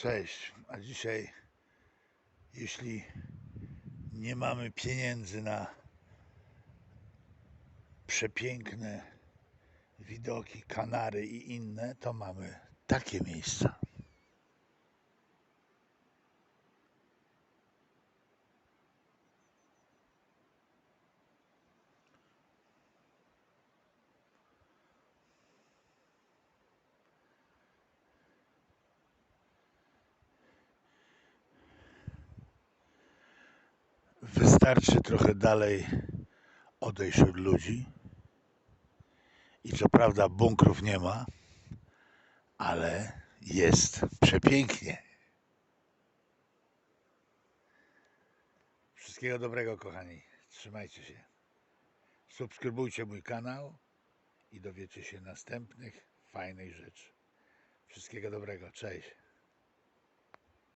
Cześć, a dzisiaj, jeśli nie mamy pieniędzy na przepiękne widoki, Kanary i inne, to mamy takie miejsca. Wystarczy trochę dalej odejść od ludzi. I co prawda bunkrów nie ma, ale jest przepięknie. Wszystkiego dobrego, kochani. Trzymajcie się. Subskrybujcie mój kanał i dowiecie się następnych fajnych rzeczy. Wszystkiego dobrego. Cześć.